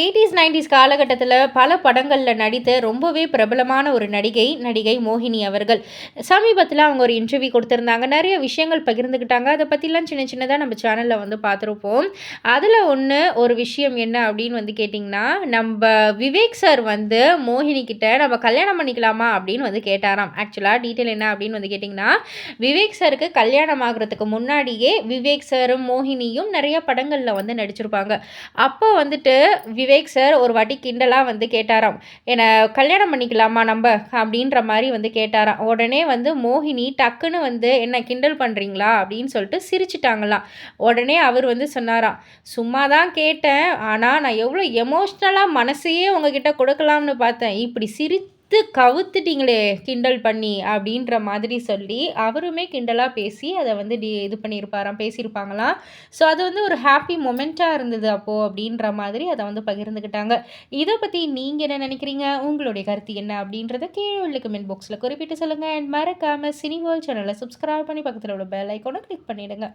Eighties nineties காலகட்டத்தில் பல படங்களில் நடித்த ரொம்பவே பிரபலமான ஒரு நடிகை நடிகை மோகினி அவர்கள். சமீபத்தில் அவங்க ஒரு இன்டர்வியூ கொடுத்துருந்தாங்க. நிறைய விஷயங்கள் பகிர்ந்துக்கிட்டாங்க. அதை பற்றிலாம் சின்ன சின்னதாக நம்ம சேனலில் வந்து பார்த்துருப்போம் அதில் ஒன்று ஒரு விஷயம் என்ன அப்படின்னு வந்து கேட்டிங்கன்னா நம்ம விவேக் சார் வந்து மோகினி கிட்ட நம்ம கல்யாணம் பண்ணிக்கலாமா? அப்படின்னு வந்து கேட்டாராம். ஆக்சுவலாக டீட்டெயில் என்ன அப்படின்னு வந்து கேட்டிங்கன்னா விவேக் சாருக்கு கல்யாணம் ஆகிறதுக்கு முன்னாடியே விவேக் சாரும் மோகினியும் நிறைய படங்களில் வந்து நடிச்சிருப்பாங்க. அப்போ வந்துட்டு விவேக் சார் ஒரு வாட்டி கிண்டலாக வந்து கேட்டாராம். என்னை கல்யாணம் பண்ணிக்கலாமா நம்ம அப்படின்ற மாதிரி வந்து கேட்டாராம். உடனே வந்து மோகினி டக்குன்னு வந்து என்ன கிண்டல் பண்ணுறீங்களா அப்படின்னு சொல்லிட்டு சிரிச்சிட்டாங்களாம். உடனே அவர் வந்து சொன்னாராம் சும்மா தான் கேட்டேன். ஆனால் நான் எவ்வளோ எமோஷ்னலாக மனசையே உங்ககிட்ட கொடுக்கலாம்னு பார்த்தேன். இப்படி சிரி கவுத்து கவுத்துட்டிங்களே கிண்டல் பண்ணி அப்படின்ற மாதிரி சொல்லி அவருமே கிண்டலாக பேசி அதை வந்து டி இது பண்ணியிருப்பாராம் பேசியிருப்பாங்களாம் ஸோ அது வந்து ஒரு ஹாப்பி மொமெண்ட்டாக இருந்தது அப்போது அப்படின்ற மாதிரி அதை வந்து பகிர்ந்துக்கிட்டாங்க. இதை பற்றி நீங்கள் என்ன நினைக்கிறீங்க? உங்களுடைய கருத்து என்ன அப்படின்றத கீழே உள்ள கமெண்ட் பாக்ஸில் குறிப்பிட்டு சொல்லுங்கள் அண்ட் மறக்காமல் சினி வேர்ல்ட் சேனலை சப்ஸ்கிரைப் பண்ணி பக்கத்தில் உள்ள பெல் ஐக்கோனை கிளிக் பண்ணிவிடுங்க